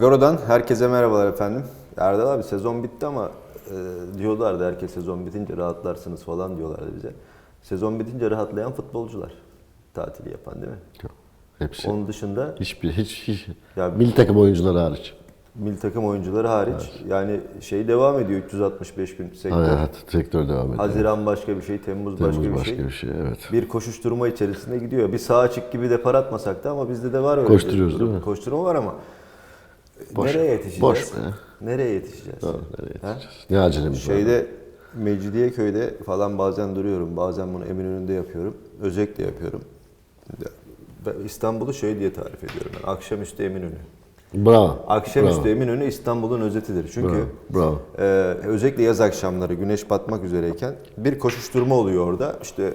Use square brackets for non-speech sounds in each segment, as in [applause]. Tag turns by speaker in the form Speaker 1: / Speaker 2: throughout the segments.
Speaker 1: Agaro'dan herkese merhabalar efendim. Erdal abi sezon bitti ama e, diyorlardı herkes sezon bitince rahatlarsınız falan diyorlardı bize. Sezon bitince rahatlayan futbolcular tatili yapan değil mi?
Speaker 2: Yok. Hepsi.
Speaker 1: Onun dışında
Speaker 2: Hiçbir hiç, hiç
Speaker 1: Ya-
Speaker 2: milli takım oyuncuları hariç.
Speaker 1: milli takım oyuncuları hariç yani şey devam ediyor 365 gün sektör.
Speaker 2: Hayat sektör devam ediyor.
Speaker 1: Haziran başka bir şey, Temmuz,
Speaker 2: Temmuz
Speaker 1: başka bir
Speaker 2: başka
Speaker 1: şey.
Speaker 2: bir şey evet.
Speaker 1: Bir koşuşturma içerisinde gidiyor. Bir sağ açık gibi de para atmasak da ama bizde de var öyle.
Speaker 2: Koşturuyoruz
Speaker 1: bir
Speaker 2: değil mi?
Speaker 1: Koşturma var ama
Speaker 2: Boş-
Speaker 1: nereye yetişeceğiz?
Speaker 2: boş be.
Speaker 1: Nereye yetişeceğiz?
Speaker 2: Doğru, nereye
Speaker 1: Ha?
Speaker 2: yetişeceğiz? Ne acelemiz var?
Speaker 1: Şeyde Mecidiyeköy'de falan bazen duruyorum. Bazen bunu Eminönü'nde yapıyorum. Özellikle yapıyorum. İstanbul'u şey diye tarif ediyorum ben. Akşamüstü Eminönü.
Speaker 2: Bravo.
Speaker 1: Akşamüstü
Speaker 2: bravo,
Speaker 1: Eminönü İstanbul'un özetidir. Çünkü
Speaker 2: Bravo.
Speaker 1: e, özellikle yaz akşamları güneş batmak üzereyken bir koşuşturma oluyor orada. İşte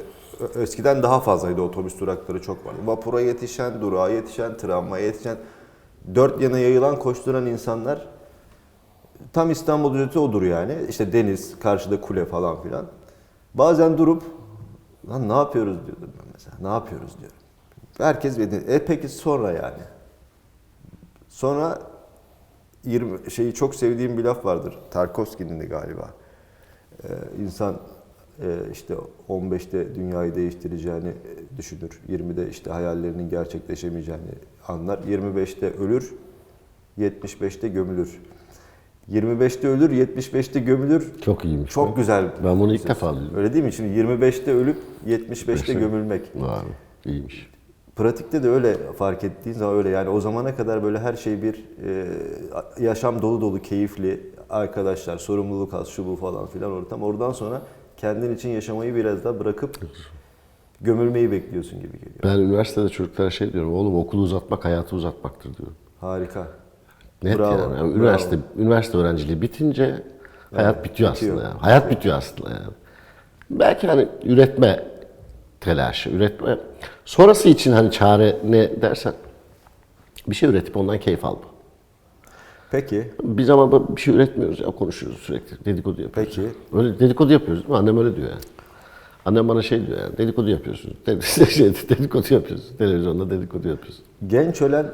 Speaker 1: eskiden daha fazlaydı otobüs durakları çok vardı. Vapura yetişen, durağa yetişen, tramvaya yetişen, dört yana yayılan koşturan insanlar tam İstanbul özeti odur yani. İşte deniz, karşıda kule falan filan. Bazen durup lan ne yapıyoruz diyordum ben mesela. Ne yapıyoruz diyorum. Herkes beni, e peki sonra yani. Sonra 20 şeyi çok sevdiğim bir laf vardır. Tarkovski'nin de galiba. Ee, insan işte 15'te dünyayı değiştireceğini e, düşünür. 20'de işte hayallerinin gerçekleşemeyeceğini anlar. 25'te ölür, 75'te gömülür. 25'te ölür, 75'te gömülür.
Speaker 2: Çok iyiymiş.
Speaker 1: Çok
Speaker 2: bu.
Speaker 1: güzel.
Speaker 2: Ben bunu ilk defa duydum.
Speaker 1: Öyle değil mi? Şimdi 25'te ölüp 75'te
Speaker 2: Beşte-
Speaker 1: gömülmek.
Speaker 2: Vay, iyiymiş.
Speaker 1: Pratikte de öyle fark ettiğin zaman öyle yani o zamana kadar böyle her şey bir e, yaşam dolu dolu keyifli arkadaşlar sorumluluk az şu bu falan filan ortam oradan sonra kendin için yaşamayı biraz daha bırakıp gömülmeyi bekliyorsun gibi geliyor.
Speaker 2: Ben üniversitede çocuklara şey diyorum. Oğlum okulu uzatmak hayatı uzatmaktır diyorum.
Speaker 1: Harika.
Speaker 2: Net
Speaker 1: Bravo,
Speaker 2: yani. Yani
Speaker 1: bravo.
Speaker 2: üniversite üniversite öğrenciliği bitince hayat bitiyor,
Speaker 1: bitiyor.
Speaker 2: aslında yani. Hayat bitiyor aslında yani. Belki hani üretme telaşı, üretme. Sonrası için hani çare ne dersen bir şey üretip ondan keyif alma.
Speaker 1: Peki.
Speaker 2: Biz ama bir şey üretmiyoruz ya konuşuyoruz sürekli. Dedikodu yapıyoruz.
Speaker 1: Peki.
Speaker 2: Öyle dedikodu yapıyoruz değil mi? Annem öyle diyor yani. Annem bana şey diyor yani dedikodu yapıyorsun. [laughs] Şey, dedikodu yapıyorsun. Televizyonda dedikodu yapıyorsun.
Speaker 1: Genç ölen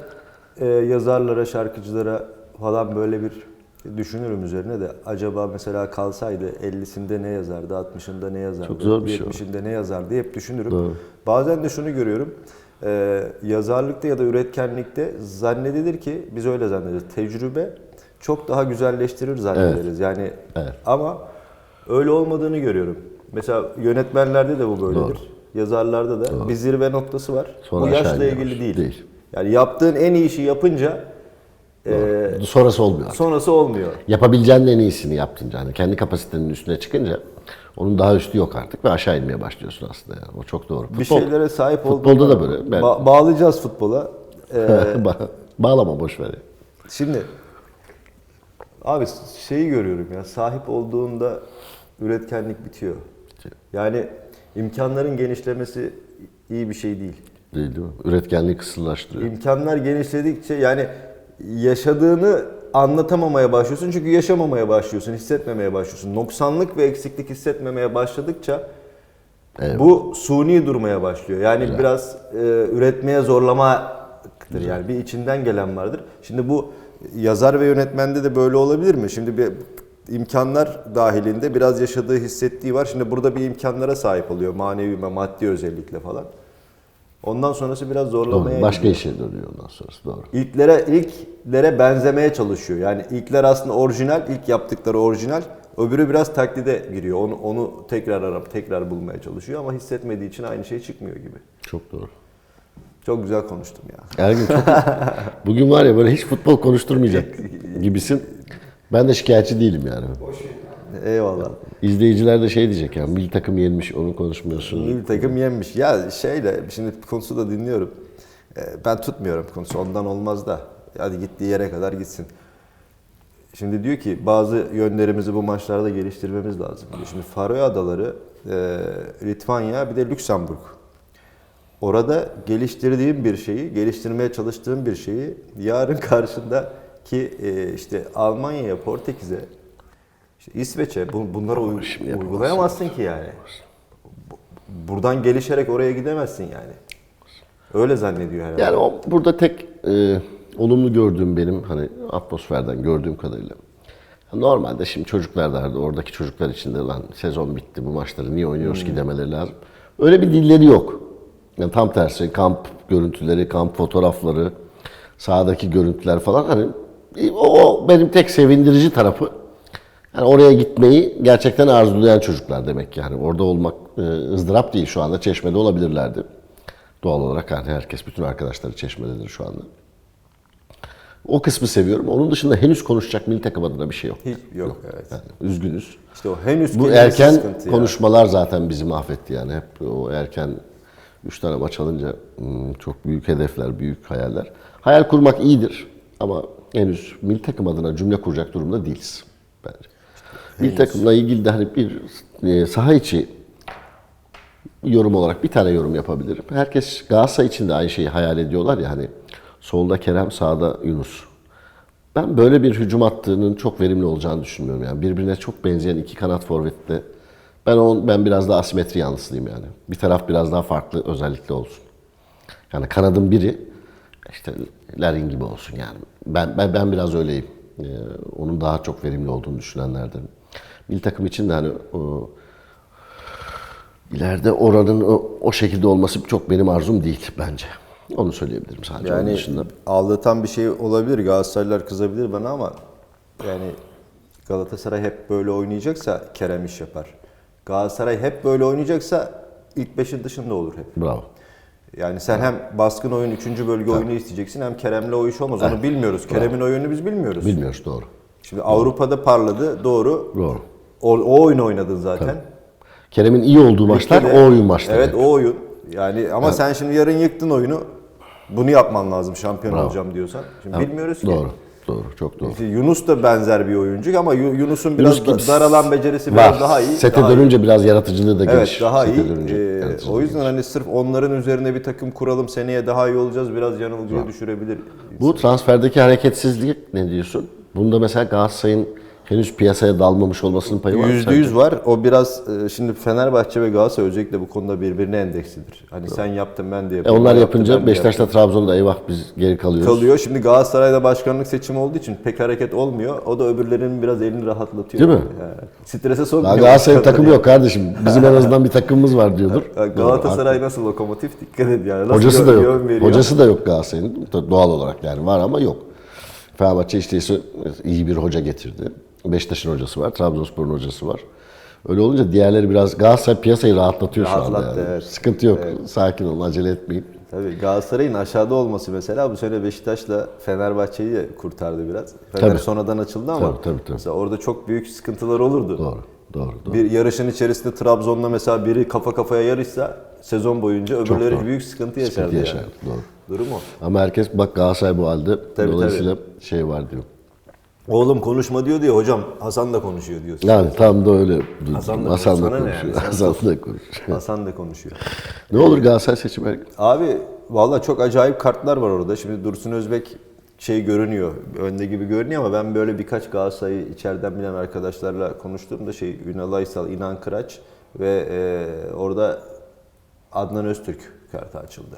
Speaker 1: e, yazarlara, şarkıcılara falan böyle bir düşünürüm üzerine de acaba mesela kalsaydı 50'sinde ne yazardı, 60'ında ne yazardı,
Speaker 2: Çok zor bir şey o.
Speaker 1: 70'inde ne yazardı hep düşünürüm.
Speaker 2: Doğru.
Speaker 1: Bazen de şunu görüyorum. E, yazarlıkta ya da üretkenlikte zannedilir ki biz öyle zannederiz. Tecrübe çok daha güzelleştirir zannederiz. Yani
Speaker 2: Evet.
Speaker 1: ama öyle olmadığını görüyorum. Mesela yönetmenlerde de bu böyledir.
Speaker 2: Doğru.
Speaker 1: Yazarlarda da bir zirve noktası var.
Speaker 2: Sonra
Speaker 1: bu yaşla ilgili değil.
Speaker 2: Değil.
Speaker 1: Yani yaptığın en iyi işi yapınca e,
Speaker 2: Sonrası olmuyor.
Speaker 1: sonrası olmuyor.
Speaker 2: Yapabileceğin en iyisini yaptınca, hani kendi kapasitenin üstüne çıkınca onun daha üstü yok artık ve aşağı inmeye başlıyorsun aslında yani. O çok doğru.
Speaker 1: Bir
Speaker 2: Futbol-
Speaker 1: şeylere sahip
Speaker 2: futbolda da böyle. Ben-
Speaker 1: Ba- bağlayacağız futbola. Ee, [laughs]
Speaker 2: Ba- Bağlama boş ver.
Speaker 1: şimdi abi şeyi görüyorum ya sahip olduğunda üretkenlik bitiyor. Yani imkanların genişlemesi iyi bir şey değil.
Speaker 2: Değil, değil mi? Üretkenliği kısırlaştırıyor.
Speaker 1: İmkanlar genişledikçe yani yaşadığını anlatamamaya başlıyorsun çünkü yaşamamaya başlıyorsun, hissetmemeye başlıyorsun. Noksanlık ve eksiklik hissetmemeye başladıkça
Speaker 2: Evet.
Speaker 1: bu suni durmaya başlıyor. Yani biraz e, üretmeye zorlamaktır. Yani bir içinden gelen vardır. Şimdi bu yazar ve yönetmende de böyle olabilir mi? Şimdi bir imkanlar dahilinde biraz yaşadığı, hissettiği var. Şimdi burada bir imkanlara sahip oluyor. Manevi ve maddi özellikle falan. Ondan sonrası biraz zorlamaya
Speaker 2: Doğru. Başka
Speaker 1: gidiyor.
Speaker 2: işe dönüyor ondan sonrası. Doğru.
Speaker 1: İlklere, ilklere benzemeye çalışıyor. Yani ilkler aslında orijinal, ilk yaptıkları orijinal. Öbürü biraz taklide giriyor. Onu, onu tekrar arap, tekrar bulmaya çalışıyor ama hissetmediği için aynı şey çıkmıyor gibi.
Speaker 2: Çok doğru.
Speaker 1: Çok güzel konuştum ya.
Speaker 2: Ergin çok... [laughs] Bugün var ya böyle hiç futbol konuşturmayacak gibisin. Ben de şikayetçi değilim yani. [laughs]
Speaker 1: Eyvallah.
Speaker 2: İzleyiciler de şey diyecek yani milli takım yenmiş onu konuşmuyorsun.
Speaker 1: Milli takım yenmiş. Ya şeyle, şimdi konusu da dinliyorum. Ee, Ben tutmuyorum konusu. Ondan olmaz da. Hadi gittiği yere kadar gitsin. Şimdi diyor ki bazı yönlerimizi bu maçlarda geliştirmemiz lazım. diyor. Şimdi Faroe Adaları, e, Litvanya bir de Lüksemburg. Orada geliştirdiğim bir şeyi, geliştirmeye çalıştığım bir şeyi yarın [laughs] karşındaki e, işte Almanya'ya, Portekiz'e, işte İsveç'e bu, bunları uy-
Speaker 2: Şimdi yapamazsın.
Speaker 1: uygulayamazsın ki yani. Bu- Buradan gelişerek oraya gidemezsin yani. Öyle zannediyor herhalde.
Speaker 2: Yani o burada tek e, olumlu gördüğüm benim hani atmosferden gördüğüm kadarıyla. Normalde şimdi çocuklar derdi oradaki çocuklar için de lan sezon bitti bu maçları niye oynuyoruz ki demeleri lazım. Öyle bir dilleri yok. Yani tam tersi kamp görüntüleri, kamp fotoğrafları, sahadaki görüntüler falan hani o, o benim tek sevindirici tarafı. Yani oraya gitmeyi gerçekten arzulayan çocuklar demek ki. yani. Orada olmak e, ızdırap değil şu anda. Çeşmede olabilirlerdi. Doğal olarak hani herkes, bütün arkadaşları Çeşme'dedir şu anda. O kısmı seviyorum. Onun dışında henüz konuşacak milli takım adına bir şey yok.
Speaker 1: Hiç yok evet.
Speaker 2: Yani üzgünüz.
Speaker 1: İşte o henüz
Speaker 2: Bu erken konuşmalar zaten bizi mahvetti yani. Hep o erken 3 tane maç alınca hmm, çok büyük hedefler, büyük hayaller. Hayal kurmak iyidir ama henüz milli takım adına cümle kuracak durumda değiliz bence. Milli takımla ilgili de hani bir e, saha içi yorum olarak bir tane yorum yapabilirim. Herkes Galatasaray için de aynı şeyi hayal ediyorlar ya hani solda Kerem, sağda Yunus. Ben böyle bir hücum attığının çok verimli olacağını düşünmüyorum yani. Birbirine çok benzeyen iki kanat forvetle ben on, ben biraz daha asimetri yanlısıyım yani. Bir taraf biraz daha farklı özellikle olsun. Yani kanadın biri işte Larin gibi olsun yani. Ben ben, ben biraz öyleyim. Ee, onun daha çok verimli olduğunu düşünenlerdenim. Milli takım için de hani o, ileride oranın o, o şekilde olması çok benim arzum değil bence. Onu söyleyebilirim sadece. Onun
Speaker 1: Yani
Speaker 2: dışında.
Speaker 1: aldatan bir şey olabilir. Galatasaraylılar kızabilir bana ama yani Galatasaray hep böyle oynayacaksa Kerem iş yapar. Galatasaray hep böyle oynayacaksa ilk beşin dışında olur hep.
Speaker 2: Bravo.
Speaker 1: Yani sen hem baskın oyun, üçüncü bölge oyunu isteyeceksin hem Kerem'le o iş olmaz. Onu bilmiyoruz. Kerem'in oyunu biz bilmiyoruz.
Speaker 2: Bilmiyoruz doğru.
Speaker 1: Şimdi Avrupa'da parladı doğru.
Speaker 2: Doğru.
Speaker 1: O, o oyunu oynadın zaten.
Speaker 2: Kerem'in iyi olduğu maçlar
Speaker 1: Ligde de-
Speaker 2: o oyun maçları.
Speaker 1: Evet o oyun. Yani ama sen şimdi yarın yıktın oyunu. Bunu yapman lazım şampiyon olacağım diyorsan. Şimdi bilmiyoruz ki.
Speaker 2: Doğru. Doğru. Çok doğru.
Speaker 1: İşte Yunus da benzer bir oyuncu ama Yu- Yunus'un biraz
Speaker 2: Yunus
Speaker 1: daralan becerisi biraz
Speaker 2: Var.
Speaker 1: daha iyi.
Speaker 2: Sete
Speaker 1: daha iyi.
Speaker 2: dönünce biraz yaratıcılığı da
Speaker 1: Evet
Speaker 2: geniş.
Speaker 1: daha
Speaker 2: Sete
Speaker 1: iyi.
Speaker 2: dönünce
Speaker 1: Ee, o yüzden
Speaker 2: geniş.
Speaker 1: hani sırf onların üzerine bir takım kuralım seneye daha iyi olacağız biraz yanılgıya düşürebilir.
Speaker 2: Bu transferdeki hareketsizlik ne diyorsun? Bunda mesela Galatasaray'ın henüz piyasaya dalmamış olmasının payı var mı?
Speaker 1: Yüzde
Speaker 2: sence?
Speaker 1: yüz var. O biraz e, şimdi Fenerbahçe ve Galatasaray özellikle bu konuda birbirine endekslidir. Hani sen yaptın ben de
Speaker 2: E
Speaker 1: yapayım.
Speaker 2: onlar
Speaker 1: o yaptı, ben
Speaker 2: yapınca Beşiktaş'ta Trabzon'da eyvah biz geri kalıyoruz.
Speaker 1: kalıyor. Şimdi Galatasaray'da başkanlık seçimi olduğu için pek hareket olmuyor. O da öbürlerinin biraz elini rahatlatıyor.
Speaker 2: Değil mi?
Speaker 1: Yani. Strese sokmuyor.
Speaker 2: Daha Galatasaray'ın takımı yok kardeşim. Bizim en [laughs] azından bir takımımız var diyordur.
Speaker 1: Galatasaray nasıl lokomotif dikkat et yani. Nasıl
Speaker 2: Hocası da yok. Hocası da yok Galatasaray'ın. Doğal olarak yani var ama yok. Fenerbahçe işte iyi bir hoca getirdi. Beşiktaş'ın hocası var, Trabzonspor'un hocası var. Öyle olunca diğerleri biraz Galatasaray piyasayı rahatlatıyor şu anda.
Speaker 1: Rahatlattı,
Speaker 2: Yani.
Speaker 1: evet.
Speaker 2: Sıkıntı yok. Sakin olun, acele etmeyin.
Speaker 1: Tabii Galatasaray'ın aşağıda olması mesela bu sene Beşiktaş'la Fenerbahçe'yi de kurtardı biraz. Fener
Speaker 2: Tabii.
Speaker 1: sonradan açıldı ama
Speaker 2: Tabii, tabii, tabii.
Speaker 1: mesela orada çok büyük sıkıntılar olurdu.
Speaker 2: Doğru, doğru, doğru.
Speaker 1: Bir yarışın içerisinde Trabzon'la mesela biri kafa kafaya yarışsa sezon boyunca öbürleri büyük sıkıntı yaşardı.
Speaker 2: Sıkıntı
Speaker 1: yani.
Speaker 2: yaşardı, doğru.
Speaker 1: Durum o.
Speaker 2: Ama herkes bak Galatasaray bu halde.
Speaker 1: Tabii,
Speaker 2: Dolayısıyla şey var diyor.
Speaker 1: Oğlum konuşma diyor diye hocam Hasan da konuşuyor diyorsun.
Speaker 2: Yani tam da öyle.
Speaker 1: Hasan da-
Speaker 2: Hasan da konuşuyor.
Speaker 1: yani? [laughs]
Speaker 2: Hasan da konuşuyor.
Speaker 1: Hasan da konuşuyor.
Speaker 2: ne olur Galatasaray seçimi?
Speaker 1: Abi valla çok acayip kartlar var orada. Şimdi Dursun Özbek şey görünüyor, önde gibi görünüyor ama ben böyle birkaç Galatasaray'ı içeriden bilen arkadaşlarla konuştuğumda şey Ünal Aysal, İnan Kıraç ve e, orada Adnan Öztürk kartı açıldı.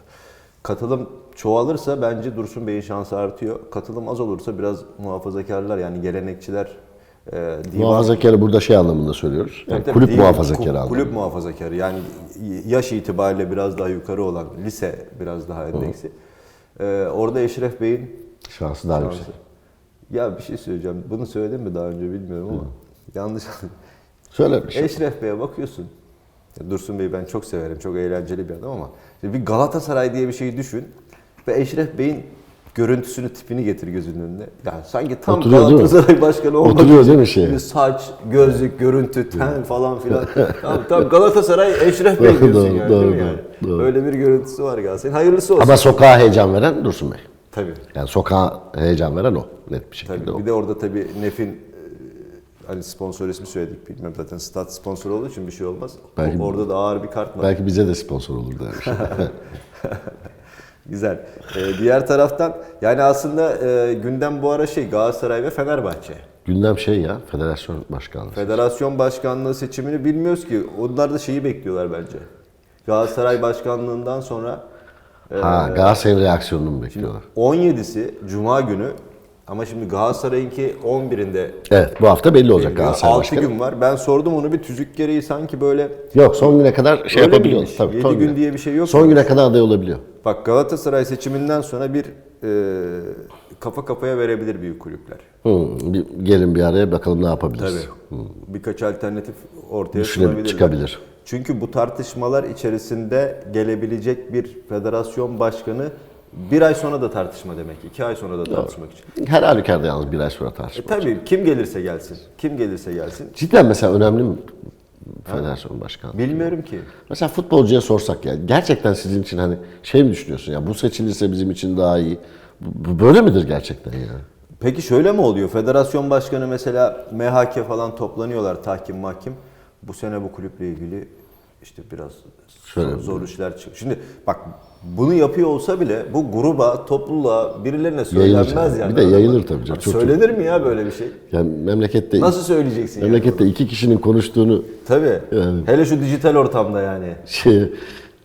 Speaker 1: Katılım çoğalırsa bence Dursun Bey'in şansı artıyor. Katılım az olursa biraz muhafazakarlar yani gelenekçiler e, divan-
Speaker 2: Muhafazakarı burada şey anlamında söylüyoruz. Yani
Speaker 1: tabii,
Speaker 2: kulüp muhafazakarı anlamında.
Speaker 1: Kulüp muhafazakarı yani yaş itibariyle biraz daha yukarı olan lise biraz daha endeksi. Ee, orada Eşref Bey'in
Speaker 2: Şansı daha yüksek.
Speaker 1: Ya bir şey söyleyeceğim. Bunu söyledim mi daha önce bilmiyorum ama yanlış.
Speaker 2: Söyle bir şey.
Speaker 1: Eşref Bey'e bakıyorsun. Dursun Bey'i ben çok severim. Çok eğlenceli bir adam ama bir Galatasaray diye bir şeyi düşün ve Eşref Bey'in görüntüsünü, tipini getir gözünün önüne. Yani sanki tam
Speaker 2: Oturuyor?
Speaker 1: Galatasaray başkanı olmak
Speaker 2: Oturuyor değil mi şey?
Speaker 1: saç, gözlük, görüntü, ten falan filan. [laughs] tam, tam Galatasaray Eşref Bey diyorsun
Speaker 2: doğru,
Speaker 1: yani.
Speaker 2: doğru,
Speaker 1: değil mi yani?
Speaker 2: doğru.
Speaker 1: Öyle bir görüntüsü var Galatasaray'ın. Hayırlısı olsun.
Speaker 2: Ama sokağa heyecan veren Dursun Bey.
Speaker 1: Tabii.
Speaker 2: Yani sokağa heyecan veren o. Net bir şekilde
Speaker 1: Tabii.
Speaker 2: o.
Speaker 1: Bir de orada tabii Nef'in hani sponsor ismi söyledik bilmiyorum zaten stat sponsor olduğu için bir şey olmaz.
Speaker 2: Belki-
Speaker 1: orada da ağır bir kart var.
Speaker 2: Belki bize de sponsor olur dermiş. [laughs] [laughs]
Speaker 1: Güzel. Ee, diğer taraftan yani aslında e, gündem bu ara şey Galatasaray ve Fenerbahçe.
Speaker 2: Gündem şey ya, federasyon başkanlığı.
Speaker 1: Federasyon başkanlığı seçimini bilmiyoruz ki. Onlar da şeyi bekliyorlar bence. Galatasaray başkanlığından sonra
Speaker 2: Ha Galatasaray'ın reaksiyonunu mu bekliyorlar?
Speaker 1: 17'si Cuma günü ama şimdi Galatasaray'ınki 11'inde
Speaker 2: Evet bu hafta belli olacak. Galatasaray
Speaker 1: 6
Speaker 2: başkanı.
Speaker 1: gün var. Ben sordum onu bir tüzük gereği sanki böyle
Speaker 2: Yok son güne kadar şey
Speaker 1: Öyle
Speaker 2: yapabiliyor.
Speaker 1: miymiş?
Speaker 2: Tabii,
Speaker 1: Yedi
Speaker 2: son
Speaker 1: gün
Speaker 2: güne.
Speaker 1: diye bir şey yok
Speaker 2: Son
Speaker 1: mu?
Speaker 2: güne kadar aday olabiliyor.
Speaker 1: Bak Galatasaray seçiminden sonra bir e, kafa kafaya verebilir büyük kulüpler.
Speaker 2: Hı, bir, gelin bir araya bakalım ne yapabiliriz.
Speaker 1: Tabii. Birkaç alternatif ortaya
Speaker 2: Düşünebilir,
Speaker 1: sunabilirler.
Speaker 2: çıkabilir.
Speaker 1: Çünkü bu tartışmalar içerisinde gelebilecek bir federasyon başkanı bir ay sonra da tartışma demek. iki ay sonra da tartışmak için.
Speaker 2: Her halükarda yalnız bir ay sonra tartışma.
Speaker 1: E tabii kim gelirse gelsin. Kim gelirse gelsin.
Speaker 2: Cidden mesela önemli mi federasyon başkanı?
Speaker 1: Bilmiyorum ki.
Speaker 2: Mesela futbolcuya sorsak ya gerçekten sizin için hani şey mi düşünüyorsun ya bu seçilirse bizim için daha iyi. Bu, bu böyle midir gerçekten ya?
Speaker 1: Peki şöyle mi oluyor? Federasyon başkanı mesela MHK falan toplanıyorlar tahkim mahkim. Bu sene bu kulüple ilgili işte biraz
Speaker 2: Şöyle
Speaker 1: zor, zor işler çıkıyor. Şimdi bak bunu yapıyor olsa bile bu gruba, topluluğa, birilerine söylenmez
Speaker 2: yani.
Speaker 1: yani.
Speaker 2: Bir de yayılır tabii canım. Çok-
Speaker 1: Söylenir mi ya böyle bir şey?
Speaker 2: Yani memlekette
Speaker 1: Nasıl söyleyeceksin
Speaker 2: memlekette iki kişinin konuştuğunu
Speaker 1: Tabii.
Speaker 2: Yani.
Speaker 1: Hele şu dijital ortamda yani.
Speaker 2: şey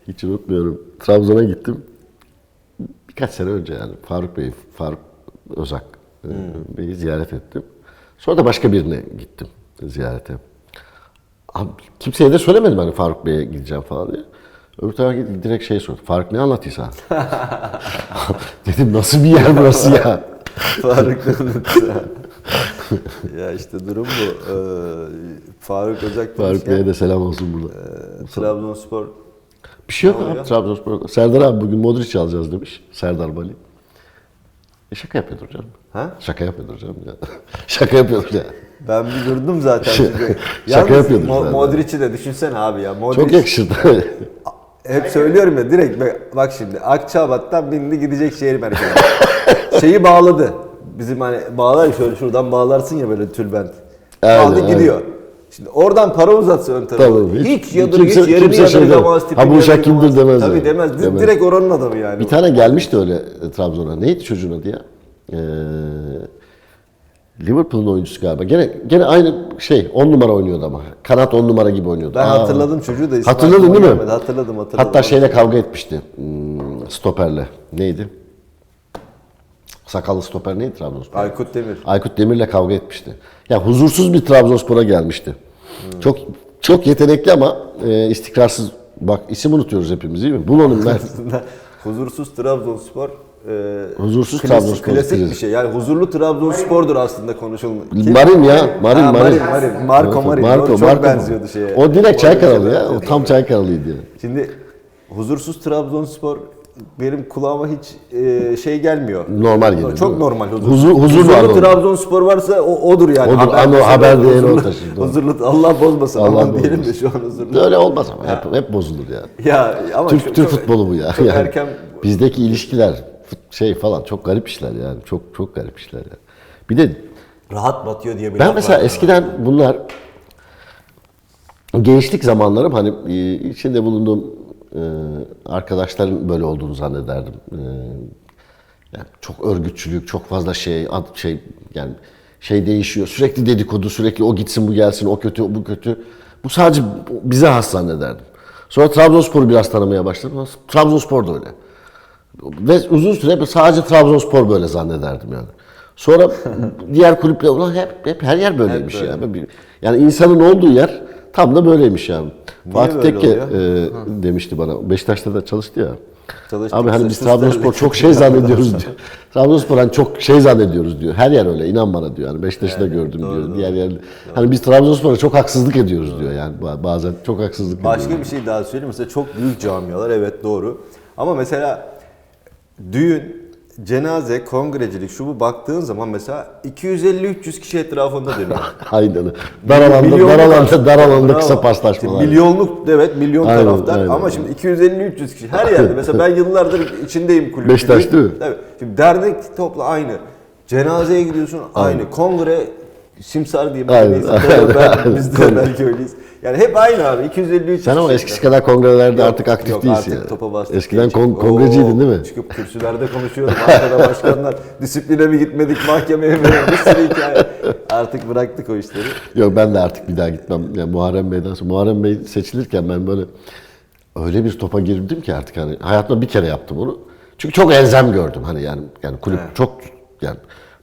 Speaker 2: hiç unutmuyorum. Trabzon'a gittim. Birkaç sene önce yani Faruk Bey, Faruk Özak e, Bey'i ziyaret ettim. Sonra da başka birine gittim ziyarete. Abi, kimseye de söylemedim hani Faruk Bey'e gideceğim falan diye. Öbür tarafa gidip direkt şey sordu. Faruk ne anlatıysa? [laughs] Dedim nasıl bir yer burası ya? [laughs]
Speaker 1: Faruk [laughs] Ya işte durum bu. Ee, Faruk Özak
Speaker 2: Faruk Bey'e de selam olsun burada.
Speaker 1: e, Trabzonspor
Speaker 2: Bir şey yok abi? Trabzonspor. Serdar abi bugün Modric alacağız demiş. Serdar Bali. E şaka yapıyordur canım.
Speaker 1: Ha?
Speaker 2: Şaka yapıyordur canım ya. şaka yapıyordur ya.
Speaker 1: Ben bir durdum zaten.
Speaker 2: Şaka
Speaker 1: Yalnız
Speaker 2: yapıyordun
Speaker 1: Mo-. Modric'i de düşünsene abi ya. Modric,
Speaker 2: Çok yakışırdı.
Speaker 1: Hep söylüyorum ya direkt bak- bak şimdi Akçabat'tan bindi gidecek şehir merkezine. [laughs] Şeyi bağladı. Bizim hani bağlar ya şöyle şuradan bağlarsın ya böyle tülbent.
Speaker 2: Aynen,
Speaker 1: Aldı
Speaker 2: aynen.
Speaker 1: gidiyor. Şimdi oradan para uzatsa ön tarafa.
Speaker 2: Tabii,
Speaker 1: hiç,
Speaker 2: hiç-
Speaker 1: yadır
Speaker 2: kimse-
Speaker 1: hiç yerini
Speaker 2: kimse şey demez.
Speaker 1: tipini
Speaker 2: Ha bu uşak kimdir demez
Speaker 1: Tabii
Speaker 2: yani.
Speaker 1: demez.
Speaker 2: Demez.
Speaker 1: Direkt oranın adamı yani.
Speaker 2: bir tane gelmişti öyle e, Trabzon'a. Neydi çocuğun adı ya? Ee, Liverpool'un oyuncusu galiba. Gene gene aynı şey 10 numara oynuyordu ama. Kanat 10 numara gibi oynuyordu.
Speaker 1: Ben
Speaker 2: Aa.
Speaker 1: hatırladım çocuğu da. ismi
Speaker 2: Hatırladın değil mi?
Speaker 1: gelmedi. Hatırladım hatırladım.
Speaker 2: Hatta şeyle kavga etmişti. Hmm, stoperle. Neydi? Sakallı stoper neydi Trabzonspor?
Speaker 1: Aykut Demir.
Speaker 2: Aykut Demir'le kavga etmişti. Ya huzursuz bir Trabzonspor'a gelmişti.
Speaker 1: Hmm.
Speaker 2: Çok çok yetenekli ama e, istikrarsız. Bak isim unutuyoruz hepimiz değil mi? Bul onu Mert.
Speaker 1: Huzursuz Trabzonspor e,
Speaker 2: Huzursuz
Speaker 1: klasik-
Speaker 2: Trabzonspor
Speaker 1: Klasik bir şey. Yani huzurlu Trabzonspor'dur aslında konuşulmuş.
Speaker 2: Marin ya. Marin,
Speaker 1: Ha,
Speaker 2: Marin.
Speaker 1: Marin. Marco Marin.
Speaker 2: Marco,
Speaker 1: Çok
Speaker 2: Marco.
Speaker 1: benziyordu şeye.
Speaker 2: O direkt Çaykaralı ya. O tam Çaykaralıydı yani.
Speaker 1: Şimdi huzursuz Trabzonspor benim kulağıma hiç e, şey gelmiyor.
Speaker 2: Normal geliyor,
Speaker 1: Çok normal. Huzur,
Speaker 2: Huzur- huzur
Speaker 1: huzurlu
Speaker 2: orada.
Speaker 1: Trabzonspor varsa o, odur yani.
Speaker 2: Odur, ama o
Speaker 1: mesela
Speaker 2: haber değeri o
Speaker 1: huzurlu-
Speaker 2: taşır.
Speaker 1: Huzurlu, Allah bozmasın.
Speaker 2: Allah
Speaker 1: aman diyelim de şu an huzurlu.
Speaker 2: Öyle olmaz ama. Hep, hep bozulur yani.
Speaker 1: Ya ama
Speaker 2: Türk,
Speaker 1: çok-
Speaker 2: Türk futbolu bu ya. Yani
Speaker 1: erken
Speaker 2: Bizdeki ilişkiler şey falan çok garip işler yani. Çok çok garip işler yani. Bir de
Speaker 1: rahat batıyor diye bir
Speaker 2: Ben mesela eskiden bunlar gençlik zamanlarım hani e, içinde bulunduğum e, arkadaşların böyle olduğunu zannederdim. E, yani çok örgütçülük, çok fazla şey, ad, şey yani şey değişiyor. Sürekli dedikodu, sürekli o gitsin bu gelsin, o kötü, bu kötü. Bu sadece bize has zannederdim. Sonra Trabzonspor'u biraz tanımaya başladım. Trabzonspor da öyle. Ve uzun süre sadece Trabzonspor böyle zannederdim yani. Sonra diğer kulüpler ulan hep, hep her yer böyleymiş
Speaker 1: böyle.
Speaker 2: yani. Yani insanın olduğu yer tam da böyleymiş yani. Fatih
Speaker 1: böyle
Speaker 2: Tekke e, demişti bana. Beşiktaş'ta da çalıştı ya.
Speaker 1: Çalıştık,
Speaker 2: Abi hani biz Trabzonspor çok şey zannediyoruz diyor. [laughs] Trabzonspor hani çok şey zannediyoruz diyor. Her yer öyle inan bana diyor. Yani Beşiktaş'ı da gördüm diyor. Diğer yer hani biz Trabzonspor'a çok haksızlık ediyoruz diyor yani ba- bazen çok haksızlık ediyoruz.
Speaker 1: Başka bir şey daha söyleyeyim. Mesela çok büyük camialar evet doğru. Ama mesela düğün, cenaze, kongrecilik şu bu baktığın zaman mesela 250-300 kişi etrafında dönüyor.
Speaker 2: Aynen. Dar alanda, dar alanda, dar alanda kısa paslaşmalar.
Speaker 1: Milyonluk evet milyon
Speaker 2: Aynen,
Speaker 1: taraftar
Speaker 2: aynen.
Speaker 1: ama şimdi 250-300 kişi her yerde. [laughs] Mesela ben yıllardır içindeyim kulübün.
Speaker 2: Beşiktaş değil mi?
Speaker 1: Evet. Şimdi dernek topla aynı. Cenazeye gidiyorsun aynı. Kongre simsar diye
Speaker 2: Aynen,
Speaker 1: neyse.
Speaker 2: aynen,
Speaker 1: Ben,
Speaker 2: aynen.
Speaker 1: biz de belki öyleyiz. Yani hep aynı abi 250-300
Speaker 2: Sen ama eskisi kadar kongrelerde
Speaker 1: Yok,
Speaker 2: artık aktif
Speaker 1: yok,
Speaker 2: değilsin
Speaker 1: artık
Speaker 2: yani.
Speaker 1: topa bastık.
Speaker 2: Eskiden kon- kongreciydin değil mi?
Speaker 1: Çıkıp kürsülerde konuşuyordum. Arkada başkanlar [laughs] disipline mi gitmedik mahkemeye mi? Bir sürü hikaye. Artık bıraktık o işleri.
Speaker 2: Yok ben de artık bir daha gitmem. Yani Muharrem Bey'den sonra Muharrem Bey seçilirken ben böyle öyle bir topa girdim ki artık hani hayatımda bir kere yaptım onu. Çünkü çok elzem gördüm hani yani yani kulüp çok yani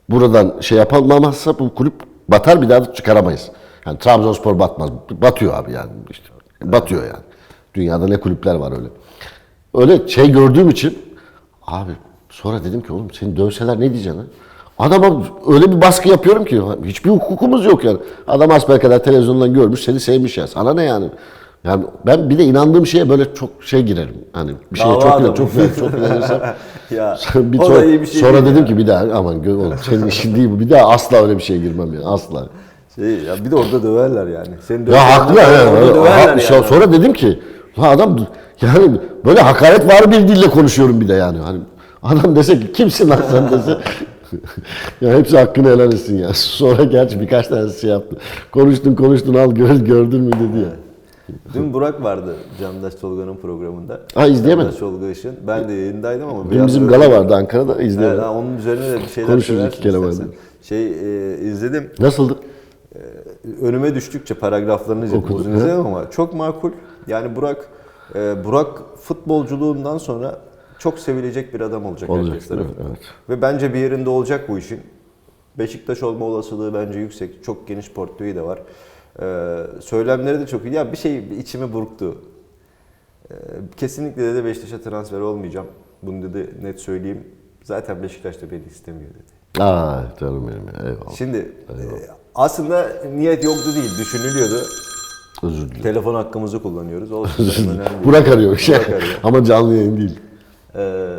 Speaker 2: buradan şey yapılmamazsa bu kulüp batar bir daha da çıkaramayız. Yani Trabzonspor batmaz. Batıyor abi yani işte. Batıyor yani. Dünyada ne kulüpler var öyle. Öyle şey gördüğüm için abi sonra dedim ki oğlum seni dövseler ne diyeceksin ha? Adama öyle bir baskı yapıyorum ki hiçbir hukukumuz yok yani. Adam kadar televizyondan görmüş seni sevmiş ya. Sana ne yani? Yani ben bir de inandığım şeye böyle çok şey girerim. Hani bir şeye
Speaker 1: Dava
Speaker 2: çok inan, çok inan, çok inanırsam. [laughs]
Speaker 1: Ya,
Speaker 2: bir
Speaker 1: o
Speaker 2: sonra,
Speaker 1: bir şey
Speaker 2: sonra dedim
Speaker 1: ya.
Speaker 2: ki bir daha aman gö- oğlum senin işin değil bu. Bir daha asla öyle bir şeye girmem yani asla.
Speaker 1: Şey, ya bir de orada döverler yani. Seni
Speaker 2: Ya haklı
Speaker 1: döverler,
Speaker 2: yani.
Speaker 1: orada döverler
Speaker 2: ha- sonra-
Speaker 1: yani.
Speaker 2: Sonra dedim ki "Ha adam yani böyle hakaret var bir dille konuşuyorum bir de yani. Hani adam dese ki kimsin lan sen dese. [laughs] ya hepsi hakkını helal etsin ya. [laughs] Sonra gerçi birkaç tanesi şey yaptı. Konuştun konuştun al gör, gördün mü dedi ya.
Speaker 1: Dün Burak vardı Candaş Tolga'nın programında.
Speaker 2: Ha, izleyemedim.
Speaker 1: Candaş Tolga Işın. Ben de yayındaydım ama.
Speaker 2: Dün
Speaker 1: biraz
Speaker 2: bizim
Speaker 1: öyle-
Speaker 2: gala vardı Ankara'da
Speaker 1: Evet,
Speaker 2: izleyemedim.
Speaker 1: ha, onun üzerine de bir şeyler
Speaker 2: Konuşuruz iki kere vardı.
Speaker 1: Şey e, izledim.
Speaker 2: Nasıldı?
Speaker 1: önüme düştükçe paragraflarını izledim. Ama çok makul. Yani Burak e, Burak futbolculuğundan sonra çok sevilecek bir adam olacak,
Speaker 2: Olacak,
Speaker 1: herkes tarafından.
Speaker 2: evet, evet.
Speaker 1: Ve bence bir yerinde olacak bu işin. Beşiktaş olma olasılığı bence yüksek. Çok geniş portföyü de var. E, söylemleri de çok iyi. Ya bir şey içimi burktu. E, kesinlikle dedi Beşiktaş'a transfer olmayacağım. Bunu dedi net söyleyeyim. Zaten Beşiktaş da beni istemiyor dedi.
Speaker 2: Aa canım benim ya eyvallah.
Speaker 1: Şimdi e, aslında niyet yoktu değil, düşünülüyordu.
Speaker 2: Özür dilerim.
Speaker 1: Telefon hakkımızı kullanıyoruz. Olsun.
Speaker 2: Burak arıyor.
Speaker 1: Burak arıyor. [laughs]
Speaker 2: ama canlı yayın değil.
Speaker 1: Ee,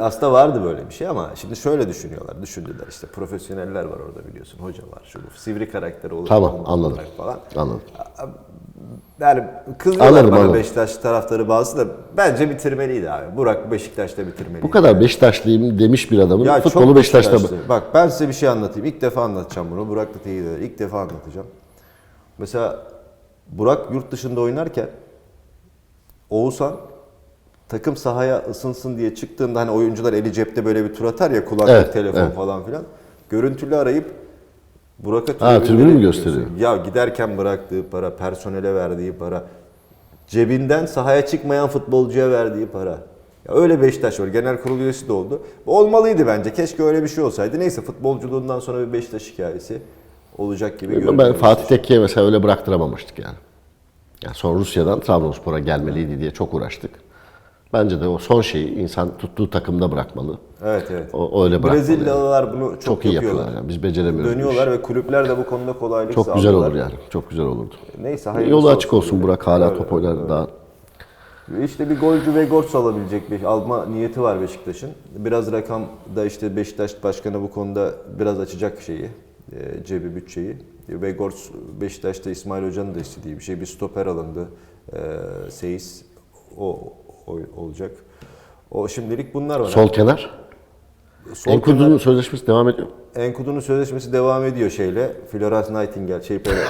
Speaker 1: aslında vardı böyle bir şey ama şimdi şöyle düşünüyorlar, düşündüler işte profesyoneller var orada biliyorsun, hoca var, şu bu, sivri karakteri olur.
Speaker 2: Tamam anladım.
Speaker 1: Falan.
Speaker 2: Anladım.
Speaker 1: Yani kızıyorlar
Speaker 2: Anladım,
Speaker 1: bana
Speaker 2: anladım.
Speaker 1: Beşiktaş taraftarı bazısı da bence bitirmeliydi abi. Burak Beşiktaş'ta bitirmeliydi.
Speaker 2: Bu kadar Beşiktaşlıyım demiş bir adamın
Speaker 1: Ya
Speaker 2: futbolu Beşiktaş'ta?
Speaker 1: Beşiktaşlı. Bak ben size bir şey anlatayım. İlk defa anlatacağım bunu. Burak da teyit. İlk defa anlatacağım. Mesela Burak yurt dışında oynarken Oğuzhan takım sahaya ısınsın diye çıktığında hani oyuncular eli cepte böyle bir tur atar ya kulaklık,
Speaker 2: Evet,
Speaker 1: telefon
Speaker 2: evet.
Speaker 1: falan filan. Görüntülü arayıp Burak'a
Speaker 2: Ha, tribünü mü
Speaker 1: gösteriyor. Ya giderken bıraktığı para, personele verdiği para, cebinden sahaya çıkmayan futbolcuya verdiği para. Ya öyle Beşiktaş var. Genel kurul üyesi de oldu. Olmalıydı bence. Keşke öyle bir şey olsaydı. Neyse futbolculuğundan sonra bir Beşiktaş hikayesi olacak gibi
Speaker 2: Ben
Speaker 1: görünüyor.
Speaker 2: Fatih Tekke'ye mesela öyle bıraktıramamıştık yani. yani. Sonra Rusya'dan Trabzonspor'a gelmeliydi diye çok uğraştık. Bence de o son şeyi insan tuttuğu takımda bırakmalı.
Speaker 1: Evet evet.
Speaker 2: O öyle bırakmalı. yani.
Speaker 1: Brezilyalılar bunu çok,
Speaker 2: Çok iyi
Speaker 1: yapıyorlar.
Speaker 2: yani. Biz beceremiyoruz.
Speaker 1: Dönüyorlar ve kulüpler de bu konuda kolaylık.
Speaker 2: Çok güzel olur yani. Çok güzel olurdu.
Speaker 1: Neyse hayırlısı
Speaker 2: Yolu açık olsun
Speaker 1: diyelim.
Speaker 2: Burak hala
Speaker 1: Evet,
Speaker 2: top oynar daha.
Speaker 1: İşte bir golcü ve gol alabilecek bir alma niyeti var Beşiktaş'ın. Biraz rakam da işte Beşiktaş Başkanı bu konuda biraz açacak şeyi, e, cebi bütçeyi. Ve Gors Beşiktaş'ta İsmail Hoca'nın da istediği bir şey. Bir stoper alındı. E, Seyis o olacak. O şimdilik bunlar var.
Speaker 2: Sol kenar.
Speaker 1: Sol
Speaker 2: Enkudu'nun sözleşmesi devam ediyor.
Speaker 1: Enkudu'nun sözleşmesi devam ediyor şeyle. Florence Nightingale, şey böyle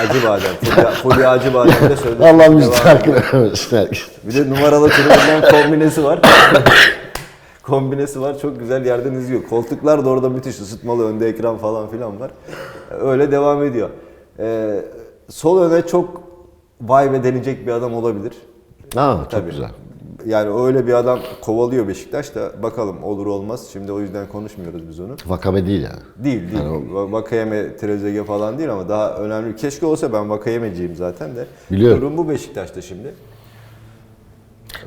Speaker 1: Acıbadem, Fulya, Fulya Acıbadem'le [laughs] sözleşmesi
Speaker 2: Allah'ım bizi takip
Speaker 1: Bir de numaralı tribünden kombinesi var. [laughs] kombinesi var. Çok güzel yerden izliyor. Koltuklar da orada müthiş ısıtmalı. Önde ekran falan filan var. Öyle devam ediyor. Ee, sol öne çok vay be denecek bir adam olabilir.
Speaker 2: Ha, çok
Speaker 1: Tabii.
Speaker 2: güzel.
Speaker 1: Yani öyle bir adam kovalıyor Beşiktaş da bakalım olur olmaz. Şimdi o yüzden konuşmuyoruz biz onu.
Speaker 2: Vakabe değil yani.
Speaker 1: Değil değil. Va- Vakayeme, Trezeguet falan değil ama daha önemli. Keşke olsa ben Vakayemeciyim zaten de.
Speaker 2: Biliyorum.
Speaker 1: Durum bu Beşiktaş'ta şimdi.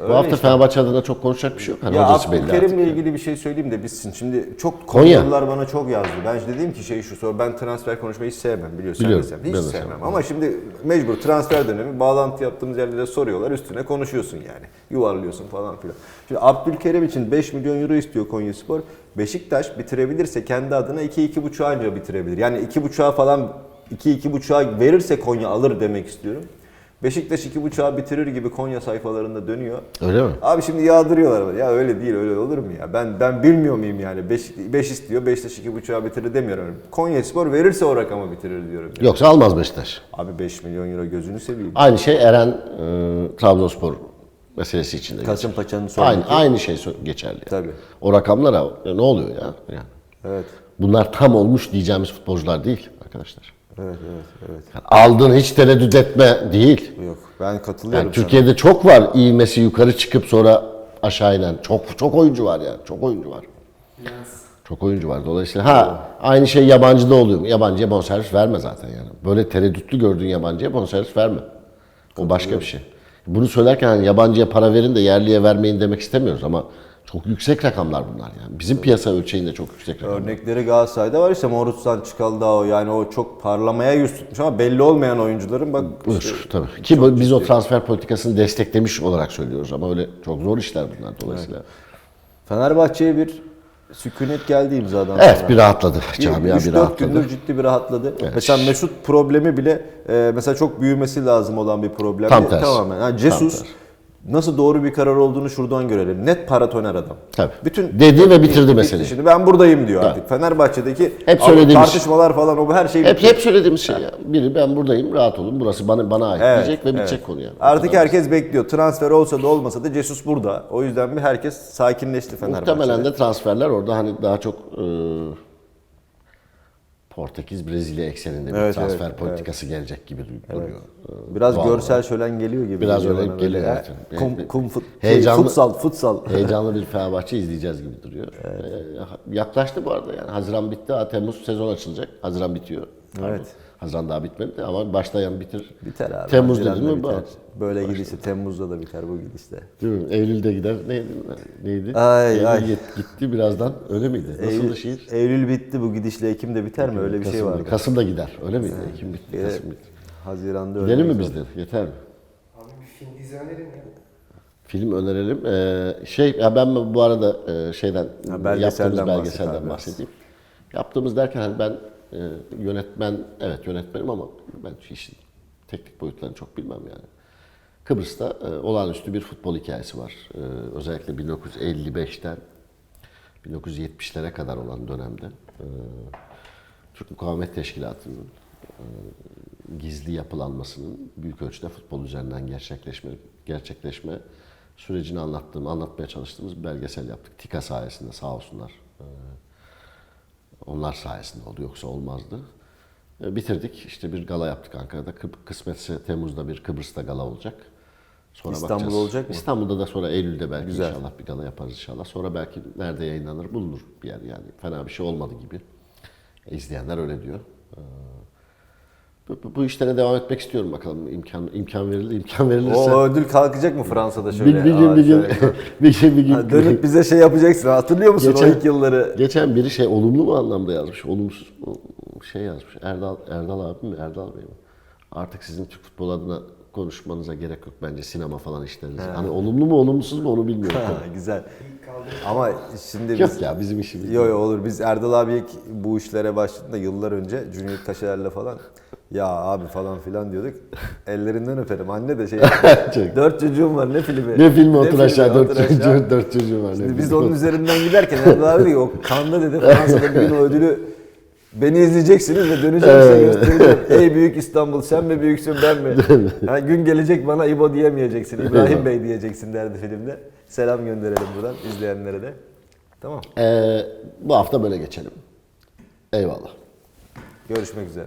Speaker 2: Bu hafta Fenerbahçe adına çok konuşacak bir şey yok. Hani
Speaker 1: Ya
Speaker 2: hocası belli
Speaker 1: ilgili bir şey söyleyeyim de bitsin. Şimdi çok
Speaker 2: Konya.
Speaker 1: Konyalılar bana çok yazdı. Ben işte dedim ki şey şu sor ben transfer konuşmayı hiç sevmem biliyorsun.
Speaker 2: Biliyorum,
Speaker 1: Sen de Hiç
Speaker 2: de
Speaker 1: sevmem.
Speaker 2: sevmem.
Speaker 1: Ama şimdi mecbur transfer dönemi bağlantı yaptığımız yerlere soruyorlar. Üstüne konuşuyorsun yani. Yuvarlıyorsun falan filan. Şimdi Abdülkerim için 5 milyon euro istiyor Konyaspor. Beşiktaş bitirebilirse kendi adına 2-2,5 anca bitirebilir. Yani 2,5'a falan 2-2,5'a verirse Konya alır demek istiyorum. Beşiktaş 2,5'a bitirir gibi Konya sayfalarında dönüyor.
Speaker 2: Öyle mi?
Speaker 1: Abi şimdi yağdırıyorlar. Ya öyle değil öyle olur mu ya? Ben ben bilmiyor muyum yani? 5 5 istiyor. Beşiktaş 2.5'a bitirir demiyorum. Konyaspor verirse o rakamı bitirir diyorum. yani.
Speaker 2: Yoksa almaz Beşiktaş.
Speaker 1: Abi 5 milyon euro gözünü seveyim.
Speaker 2: Aynı şey Eren e, Trabzonspor meselesi için de geçerli.
Speaker 1: Kasımpaşa'nın sonraki.
Speaker 2: Aynı, aynı şey geçerli. yani.
Speaker 1: Tabii.
Speaker 2: O rakamlara ne oluyor ya? Yani
Speaker 1: Evet.
Speaker 2: bunlar tam olmuş diyeceğimiz futbolcular değil arkadaşlar.
Speaker 1: Evet, evet, evet.
Speaker 2: Yani aldın hiç tereddüt etme değil.
Speaker 1: Yok, ben katılıyorum
Speaker 2: Yani Türkiye'de çok var ivmesi yukarı çıkıp sonra aşağı inen. Çok çok oyuncu var yani. Çok oyuncu var. Çok oyuncu var. Dolayısıyla ha aynı şey yabancıda oluyor? Yabancıya bonservis verme zaten yani. Böyle tereddütlü gördüğün yabancıya bonservis verme. O başka bir şey. Bunu söylerken hani yabancıya para verin de yerliye vermeyin demek istemiyoruz ama çok yüksek rakamlar bunlar yani. Bizim piyasa ölçeğinde çok yüksek rakamlar.
Speaker 1: Örnekleri Galatasaray'da var işte Morutz'tan Çikaldao yani o çok parlamaya yüz tutmuş ama belli olmayan oyuncuların bak işte,
Speaker 2: Buyur, tabii. Ki biz o transfer politikasını desteklemiş olarak söylüyoruz ama öyle çok zor işler bunlar dolayısıyla.
Speaker 1: Fenerbahçe'ye bir sükunet geldi imzadan
Speaker 2: Evet
Speaker 1: sonra.
Speaker 2: bir rahatladı. Camia bir
Speaker 1: 3-4
Speaker 2: rahatladı.
Speaker 1: gündür ciddi bir rahatladı. Mesela Mesut problemi bile e, mesela çok büyümesi lazım olan bir problem.
Speaker 2: Tam tersi.
Speaker 1: Tamamen. Yani Jesus
Speaker 2: tersi.
Speaker 1: Nasıl doğru bir karar olduğunu şuradan görelim. Net paratoner adam.
Speaker 2: Tabii.
Speaker 1: Bütün
Speaker 2: Dedi ve bitirdi meseleyi.
Speaker 1: Şimdi ben buradayım diyor artık. Fenerbahçe'deki
Speaker 2: Hep söylediğimiz-
Speaker 1: tartışmalar falan o her şey
Speaker 2: Hep
Speaker 1: bitti.
Speaker 2: hep söylediğimiz şey ya. Biri ben buradayım rahat olun. Burası bana bana ait
Speaker 1: Evet,
Speaker 2: diyecek ve
Speaker 1: evet.
Speaker 2: bitecek konu yani.
Speaker 1: Artık herkes bekliyor. Transfer olsa da olmasa da Jesus burada. O yüzden bir herkes sakinleşti Fenerbahçe'de.
Speaker 2: Muhtemelen de transferler orada hani daha çok e, Portekiz Brezilya ekseninde bir
Speaker 1: Evet,
Speaker 2: transfer
Speaker 1: evet,
Speaker 2: politikası gelecek gibi duruyor. E,
Speaker 1: Biraz
Speaker 2: doğal
Speaker 1: görsel
Speaker 2: olarak.
Speaker 1: şölen geliyor gibi.
Speaker 2: Biraz öyle geliyor, evet.
Speaker 1: Kum,
Speaker 2: Evet.
Speaker 1: kum fut,
Speaker 2: Heyecanlı-
Speaker 1: şey, futsal, futsal. [laughs]
Speaker 2: Heyecanlı bir Fenerbahçe izleyeceğiz gibi duruyor. E, yaklaştı bu arada yani. Haziran bitti. Temmuz sezon açılacak. Haziran bitiyor. Pardon.
Speaker 1: Evet.
Speaker 2: Haziran daha bitmedi ama başlayan bitir.
Speaker 1: Biter abi.
Speaker 2: Temmuz
Speaker 1: Haziran'da
Speaker 2: mi?
Speaker 1: biter. Böyle gidişte Temmuz'da da biter bu gidişte.
Speaker 2: Değil mi? Eylül'de gider. Neydi? Neydi?
Speaker 1: Ay,
Speaker 2: Eylül
Speaker 1: ay.
Speaker 2: git- gitti birazdan. Öyle miydi? Nasıldı
Speaker 1: Eylül,
Speaker 2: şiir?
Speaker 1: Eylül bitti bu gidişle Ekim'de biter mi? Öyle bir şey
Speaker 2: Kasım'da-
Speaker 1: vardı.
Speaker 2: Kasım'da gider. Öyle miydi? Ekim bitti.
Speaker 1: Ee,
Speaker 2: Kasım bitti.
Speaker 1: Haziran'da öyle.
Speaker 2: Gidelim mi biz de? Yeter mi?
Speaker 3: Abi bir film dizi önerin ya.
Speaker 2: Film önerelim. Ee, şey ya ben bu arada e, şeyden
Speaker 1: belgeselden
Speaker 2: yaptığımız belgeselden
Speaker 1: biraz.
Speaker 2: bahsedeyim. Yaptığımız derken hani ben e, yönetmen evet yönetmenim ama ben işin teknik boyutlarını çok bilmem yani. Kıbrıs'ta e, olağanüstü bir futbol hikayesi var. E, özellikle 1955'ten 1970'lere kadar olan dönemde e, Türk Mukavemet Teşkilatı'nın e, gizli yapılanmasının büyük ölçüde futbol üzerinden gerçekleşme gerçekleşme sürecini anlattığım, anlatmaya çalıştığımız belgesel yaptık. TİKA sayesinde sağ olsunlar. E, onlar sayesinde oldu yoksa olmazdı. E, bitirdik. İşte bir gala yaptık Ankara'da. Kı- Kısmetse Temmuz'da bir Kıbrıs'ta gala olacak. Sonra
Speaker 1: İstanbul
Speaker 2: bakacağız.
Speaker 1: olacak mı?
Speaker 2: İstanbul'da da sonra Eylül'de belki
Speaker 1: Güzel.
Speaker 2: inşallah bir gala yaparız inşallah. Sonra belki nerede yayınlanır bulunur bir yer yani. Fena bir şey olmadı gibi. E, izleyenler öyle diyor. Ee, Bu, bu, işlere devam etmek istiyorum bakalım. imkan imkan verildi, imkan verilirse.
Speaker 1: O ödül kalkacak mı Fransa'da
Speaker 2: bir,
Speaker 1: şöyle?
Speaker 2: bir gün
Speaker 1: Aa,
Speaker 2: bir gün bir [laughs] gün bir gün.
Speaker 1: Ha, Dönüp bize şey yapacaksın. Hatırlıyor musun
Speaker 2: Geçen-
Speaker 1: o ilk yılları?
Speaker 2: Geçen biri şey olumlu mu anlamda yazmış, olumsuz şey yazmış. Erdal Erdal abi mi, Erdal Bey mi? Artık sizin Türk futbolu adına konuşmanıza gerek yok bence sinema falan işleriniz. Hani olumlu mu olumsuz mu onu bilmiyorum.
Speaker 1: Ha, güzel. Ama şimdi biz...
Speaker 2: yok ya bizim işimiz.
Speaker 1: Yo yo olur. Biz Erdal abi bu işlere başladığında yıllar önce Cüneyt Taşer'le falan ya abi falan filan diyorduk. Ellerinden öperim. Anne de şey [laughs] dört çocuğum var ne filmi?
Speaker 2: Ne filmi otur aşağı dört
Speaker 1: otur aşağı.
Speaker 2: çocuğu, dört çocuğu var. ne
Speaker 1: Şimdi biz onun üzerinden giderken Erdal abi o kanda dedi Fransa'da bir gün o ödülü beni izleyeceksiniz ve döneceğim size göstereceğim. [laughs] Ey büyük İstanbul sen mi büyüksün ben mi? [laughs] Ha, gün gelecek bana İbo diyemeyeceksin. İbrahim Bey diyeceksin derdi filmde. Selam gönderelim buradan izleyenlere de. Tamam.
Speaker 2: Ee, bu hafta böyle geçelim. Eyvallah.
Speaker 1: Görüşmek üzere.